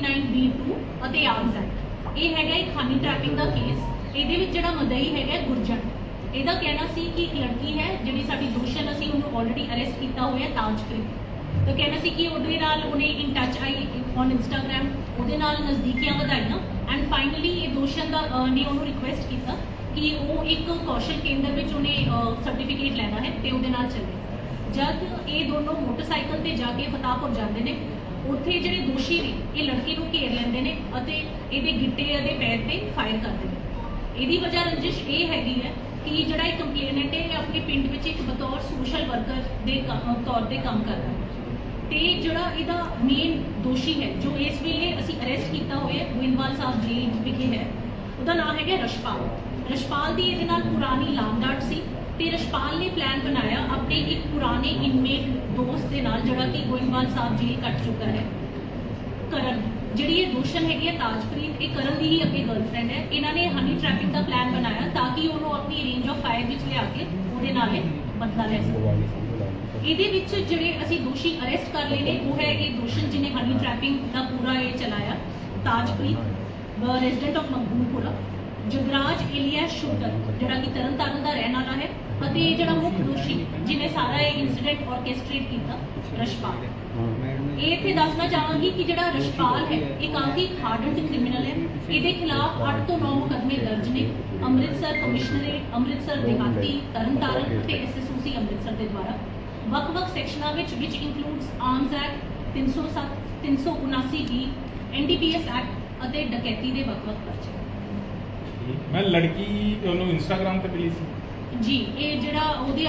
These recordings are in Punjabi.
39B2 ਅਤੇ ਆਰਮਸ ਐਕਟ ਇਹ ਹੈਗਾ ਇੱਕ ਹਨੀ ਟ੍ਰੈਪਿੰਗ ਦਾ ਕੇਸ ਇਹਦੇ ਵਿੱਚ ਜਿਹੜਾ ਮਦਈ ਹੈਗਾ ਗੁਰਜਨ ਇਹਦਾ ਕਹਿਣਾ ਸੀ ਕਿ ਇੱਕ ਲੜਕੀ ਹੈ ਜਿਹੜੀ ਸਾਡੀ ਦੋਸ਼ਣ ਅਸੀਂ ਉਹਨੂੰ ਆਲਰੇਡੀ ਅਰੈਸਟ ਕੀਤਾ ਹੋਇਆ ਤਾਜਕ੍ਰਿਤ ਤਾਂ ਕਹਿਣਾ ਸੀ ਕਿ ਉਹਦੇ ਨਾਲ ਉਹਨੇ in touch I on Instagram ਉਹਦੇ ਨਾਲ ਨਜ਼ਦੀਕੀਆਂ ਵਧਾਈਆਂ। ਐਂਡ ਫਾਈਨਲੀ ਇਹ ਦੋਸ਼ਣ ਦਾ ਨੇ ਉਹਨੂੰ ਰਿਕੁਐਸਟ ਕੀਤਾ ਕਿ ਉਹ ਇੱਕ ਕੌਸ਼ਲ ਕੇਂਦਰ ਵਿੱਚ ਉਹਨੇ ਸਰਟੀਫਿਕੇਟ ਲੈਣਾ ਹੈ ਤੇ ਉਹਦੇ ਨਾਲ ਚੱਲੇ। ਜਦ ਇਹ ਦੋਨੋਂ ਮੋਟਰਸਾਈਕਲ ਤੇ ਜਾ ਕੇ ਫਤਾਹਪੁਰ ਜਾਂਦੇ ਨੇ ਉੱਥੇ ਜਿਹੜੇ ਦੋਸ਼ੀ ਨੇ, ਇਹ ਲੜਕੀ ਨੂੰ ਘੇਰ ਲੈਂਦੇ ਨੇ ਅਤੇ ਇਹਦੇ ਗਿੱਟੇ ਅਤੇ ਪੈਰ ਤੇ ਫਾਇਰ ਕਰਦੇ ਨੇ। ਇਹਦੀ ਵਜ੍ਹਾ ਰੰਜਿਸ਼ ਇਹ ਹੈਗੀ ਹੈ ਕਿ ਜਿਹੜਾ ਇਹ ਕੰਪਲੇਨੈਂਟ ਹੈ ਆਪਣੇ ਪਿੰਡ ਵਿੱਚ ਇੱਕ ਬਤੌਰ ਸੋਸ਼ਲ ਵਰਕਰ ਦੇ ਤੌਰ ਤੇ ਕੰਮ ਕਰਦਾ ਹੈ। ਤੇ ਜਿਹੜਾ ਇਹਦਾ ਮੇਨ ਦੋਸ਼ੀ ਹੈ, ਜੋ ਇਸ ਵੇਲੇ ਅਸੀਂ ਅਰੈਸਟ ਕੀਤਾ ਹੋਇਆ ਹੈ, ਗੋਇੰਦਵਾਲ ਸਾਹਿਬ ਜੇਲ੍ਹ ਵਿਖੇ ਹੈ, ਉਹਦਾ ਨਾਮ ਹੈਗਾ ਰਸ਼ਪਾਲ। ਰਸ਼ਪਾਲ ਦੀ ਇਹਦੇ ਨਾਲ ਪੁਰਾਣੀ ਲਾਮਡਾਟ ਸੀ ਤੇ ਰਸ਼ਪਾਲ ਨੇ ਪਲਾਨ ਬਣਾਇਆ ਆਪਣੇ ਇੱਕ ਪੁਰਾਣੇ ਇਨਮੇਟ ਦੋਸਤ ਦੇ ਨਾਲ ਜਿਹੜਾ ਕਿ ਗੋਇੰਦਵਾਲ ਸਾਹਿਬ ਜੇਲ੍ਹ ਕੱਟ ਚੁੱਕਾ ਹੈ। ਕਰਨ, ਜਿਹੜੀ ਇਹ ਦੋਸ਼ਣ ਹੈਗੀ ਹੈ ਤਾਜਪ੍ਰੀਤ, ਇਹ ਕਰਨ ਦੀ ਹੀ ਅੱਗੇ ਗਰਲਫ੍ਰੈਂਡ ਹੈ। ਇਹਨਾਂ ਨੇ ਹਨੀ ਟ੍ਰੈਪਿੰਗ ਦਾ ਪਲਾਨ ਬਣਾਇਆ ਤਾਂ ਕਿ ਉਹਨੂੰ ਆਪਣੀ ਰੇਂਜ ਆਫ ਫਾਇਰ ਵਿੱਚ ਲਿਆ ਕੇ ਉਹਦੇ ਨਾਲ ਇਹ ਬਦਲਾ ਲੈ ਸਕਣ ਇਹਦੇ ਵਿੱਚ ਜਿਹੜੇ ਅਸੀਂ ਦੋਸ਼ੀ ਅਰੈਸਟ ਕਰ ਲਏ ਨੇ, ਉਹ ਹੈ ਇਹ ਦੋਸ਼ਣ ਜਿਹਨੇ ਹਨੀ ਟ੍ਰੈਪਿੰਗ ਦਾ ਪੂਰਾ ਇਹ ਚਲਾਇਆ, Tajpreet resident of Maqboolpura Jagraj alias Shukar ਜਿਹੜਾ ਕਿ ਤਰਨਤਾਰਨ ਦਾ ਰਹਿਣ ਵਾਲਾ ਹੈ, ਅਤੇ ਇਹ ਜਿਹੜਾ ਮੁੱਖ ਦੋਸ਼ੀ ਜਿਹਨੇ ਸਾਰਾ ਇਹ ਇਨਸੀਡੈਂਟ ਆਰਕੈਸਟ੍ਰੇਟ ਕੀਤਾ, ਰਸ਼ਪਾਲ। ਇਹ ਇੱਥੇ ਦੱਸਣਾ ਚਾਹਾਂਗੀ ਕਿ ਜਿਹੜਾ ਰਸ਼ਪਾਲ ਹੈ, ਇਹ ਕਾਫੀ ਹਾਰਡਨ ਕ੍ਰਿਮੀਨਲ ਹੈ। ਇਹਦੇ ਖਿਲਾਫ 8 ਤੋਂ 9 ਮੁਕੱਦਮੇ ਦਰਜ ਨੇ। ਅੰਮ੍ਰਿਤਸਰ ਕਮਿਸ਼ਨਰੇਟ ਅੰਮ੍ਰਿਤਸਰ ਦਿਹਾਤੀ ਤਰਨਤਾਰਨ ਤੇ ਐਸਐਸਓਸੀ ਅੰਮ੍ਰਿਤਸਰ ਦੇ ਦੁਆਰਾ। ਵੱਖ-ਵੱਖ ਸੈਕਸ਼ਨਾਂ ਵਿੱਚ ਵਿੱਚ includes arms act 307 379 B NDPS act ਅਤੇ ਡਕੈਤੀ ਦੇ ਵੱਖ-ਵੱਖ ਪਰਚੇ। ਮੈਂ ਲੜਕੀ ਉਹਨੂੰ ਇੰਸਟਾਗ੍ਰam ਤੇ ਮਿਲੀ ਸੀ। ਜੀ ਇਹ ਜਿਹੜਾ ਉਹਦੇ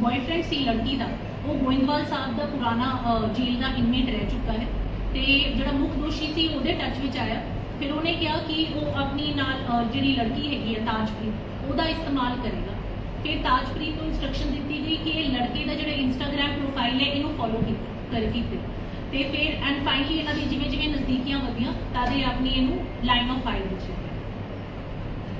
ਬॉयਫ੍ਰੈਂਡ ਸੀ ਲੜਕੀ ਦਾ ਉਹ ਗੋਇੰਦਵਾਲ ਸਾਹਿਬ ਦਾ ਪੁਰਾਣਾ ਅਹ, ਜੇਲ੍ਹ ਦਾ ਇਨਮੇਟ ਰਹਿ ਚੁੱਕਾ ਹੈ। ਤੇ ਜਿਹੜਾ ਮੁੱਖ ਦੋਸ਼ੀ ਸੀ ਉਹਦੇ ਟੱਚ ਵਿੱਚ ਆਇਆ। ਫਿਰ ਉਹਨੇ ਕਿਹਾ ਕਿ ਉਹ ਆਪਣੀ ਨਾਲ ਅਹ, ਜਿਹੜੀ ਲੜਕੀ ਹੈਗੀ ਹੈ ਤਾਜਪ੍ਰੀਤ ਉਹਦਾ ਇਸਤੇਮਾਲ ਕਰੇਗਾ। ਫਿਰ ਤਾਜਪ੍ਰੀਤ ਨੂੰ ਇਨਸਟਰਕਸ਼ਨ ਦਿੱਤੀ ਗਈ ਕਿ ਇਹ ਲੜਕੇ ਦਾ ਜਿਹੜਾ ਇੰਸਟਾਗ੍ਰam ਪ੍ਰੋਫਾਈਲ ਹੈ ਇਹਨੂੰ ਫੋਲੋ ਕਰ ਕੀਤੇ ਤੇ ਫਿਰ ਐਂਡ ਫਾਈਨਲੀ ਇਹਨਾਂ ਦੀ ਜਿਵੇਂ ਜਿਵੇਂ ਨਜ਼ਦੀਕੀਆਂ ਵਧੀਆਂ ਤਦ ਇਹ ਆਪਣੀ ਇਹਨੂੰ ਲਾਈਨ ਆਫ ਫਾਇਰ ਵਿੱਚ ਲਿਆ